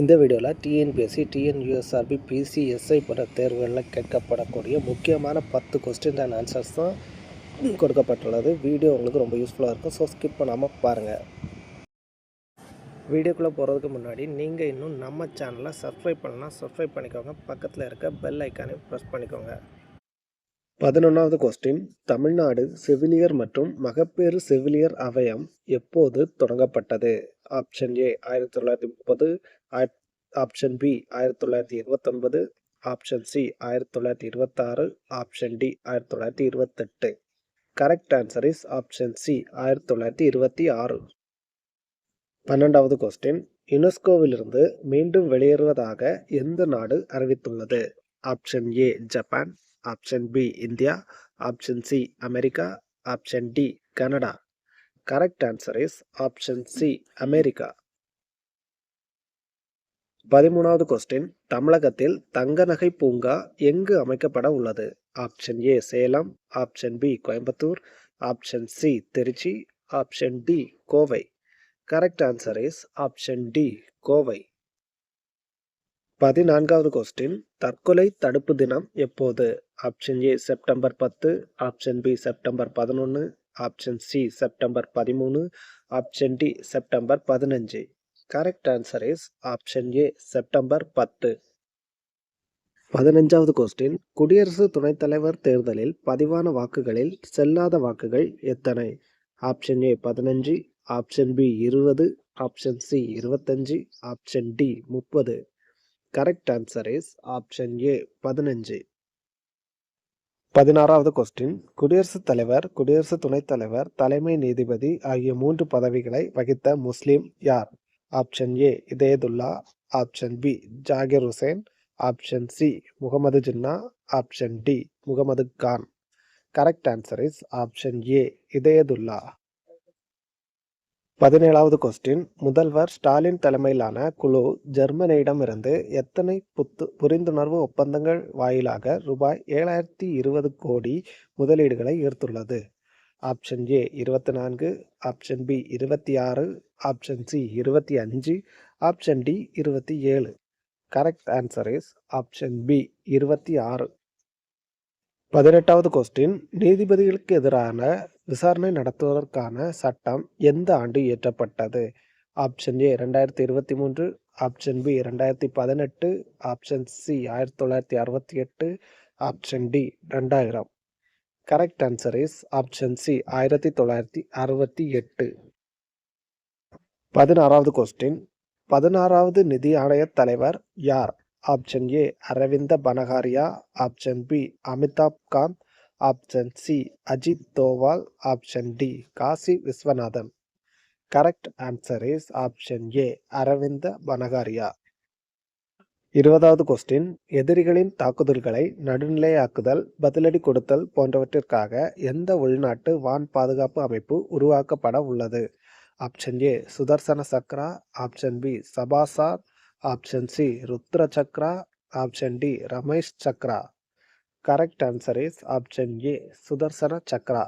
இந்த வீடியோவில் TNPSC TNUSRB PCSI போன்ற தேர்வுகளில் கேட்கப்படக்கூடிய முக்கியமான பத்து கொஸ்டின் அண்ட் ஆன்சர்ஸ் தான் கொடுக்கப்பட்டுள்ளது. வீடியோ உங்களுக்கு ரொம்ப யூஸ்ஃபுல்லாக இருக்கும். ஸோ ஸ்கிப் பண்ணாமல் பாருங்கள் வீடியோக்குள்ளே போகிறதுக்கு முன்னாடி நீங்கள் இன்னும் நம்ம சேனலை சப்ஸ்கிரைப் பண்ணலாம் சப்ஸ்கிரைப் பண்ணிக்கோங்க. பக்கத்தில் இருக்க பெல் ஐக்கானை ப்ரெஸ் பண்ணிக்கோங்க. பதினொன்றாவது கொஸ்டின் தமிழ்நாடு செவிலியர் மற்றும் மகப்பேறு செவிலியர் அவயம் எப்போது தொடங்கப்பட்டது? ஆப்ஷன் ஏ ஆயிரத்தி தொள்ளாயிரத்தி முப்பது. ஆப்ஷன் பி ஆயிரத்தி தொள்ளாயிரத்தி இருபத்தொன்பது ஆப்ஷன் சி ஆயிரத்தி தொள்ளாயிரத்தி இருபத்தாறு ஆப்ஷன் டி ஆயிரத்தி தொள்ளாயிரத்தி இருபத்தெட்டு. Correct answer is option C ஆயிரத்தி தொள்ளாயிரத்தி இருபத்தி ஆறு. பன்னெண்டாவது கொஸ்டின். யுனெஸ்கோவிலிருந்து மீண்டும் வெளியேறுவதாக எந்த நாடு அறிவித்துள்ளது? Option A Japan. Option B India. Option C America. Option D Canada. Correct answer is option C America. பதிமூணாவது கொஸ்டின் தமிழகத்தில் தங்க நகை பூங்கா எங்கு அமைக்கப்பட உள்ளது? Option A Salem. Option B Coimbatore. Option C Trichy. Option D Kovai. Correct answer is option D Kovai. பதினான்காவது question தற்கொலை தடுப்பு தினம் எப்போது? ஆப்ஷன் ஏ செப்டம்பர் பத்து. ஆப்ஷன் பி செப்டம்பர் பதினொன்று ஆப்ஷன் சி செப்டம்பர் பதிமூணு. ஆப்ஷன் டி செப்டம்பர் பதினஞ்சு. Correct answer is option A September பத்து. பதினஞ்சாவது கொஸ்டின் குடியரசு துணைத் தலைவர் தேர்தலில் பதிவான வாக்குகளில் செல்லாத வாக்குகள் எத்தனை? ஆப்ஷன் ஏ பதினஞ்சு ஆப்ஷன் பி இருபது ஆப்ஷன் சி இருபத்தஞ்சு ஆப்ஷன் டி முப்பது. Correct answer is option A பதினஞ்சு. பதினாறாவது கொஸ்டின் குடியரசுத் தலைவர் குடியரசு துணைத் தலைவர் தலைமை நீதிபதி ஆகிய மூன்று பதவிகளை வகித்த முஸ்லிம் யார்? Option A Hidayatullah option B Zakir Hussain option C Mohammed Jinnah option D Mohammed Khan correct answer is option A Hidayatullah பதினேழாவது கொஸ்டின் முதல்வர் ஸ்டாலின் தலைமையிலான குழு ஜெர்மனியிடமிருந்து எத்தனை புத்து புரிந்துணர்வு ஒப்பந்தங்கள் வாயிலாக ரூபாய் ஏழாயிரத்தி இருபது கோடி முதலீடுகளை ஈர்த்துள்ளது? ஆப்ஷன் ஏ இருபத்தி நான்கு ஆப்ஷன் பி இருபத்தி ஆறு ஆப்ஷன் சி இருபத்தி அஞ்சு ஆப்ஷன் டி இருபத்தி ஏழு correct answer is option B இருபத்தி ஆறு பதினெட்டாவது கொஸ்டின் நீதிபதிகளுக்கு எதிரான விசாரணை நடத்துவதற்கான சட்டம் எந்த ஆண்டு இயற்றப்பட்டது? ஆப்ஷன் ஏ ரெண்டாயிரத்தி இருபத்தி மூன்று ஆப்ஷன் பி ரெண்டாயிரத்தி பதினெட்டு ஆப்ஷன் சி ஆயிரத்தி தொள்ளாயிரத்தி அறுபத்தி எட்டு ஆப்ஷன் டி ரெண்டாயிரம் correct answer is option C ஆயிரத்தி தொள்ளாயிரத்தி அறுபத்தி எட்டு. பதினாறாவது கொஸ்டின் பதினாறாவது நிதி ஆணைய தலைவர் யார்? Option A Arvind Panagariya option B Amitabh Kant. Option C Ajit Doval. Option D Kasi Viswanathan. Correct answer is option A Arvind Panagariya இருபதாவது கொஸ்டின் எதிரிகளின் தாக்குதல்களை நடுநிலையாக்குதல் பதிலடி கொடுத்தல் போன்றவற்றிற்காக எந்த உள்நாட்டு வான் பாதுகாப்பு அமைப்பு உருவாக்கப்பட உள்ளது? Option A Sudarshan Chakra. Option B சபாசார் option C Rudra Chakra. Option D Ramesh Chakra. Correct answer is option A Sudarshan Chakra.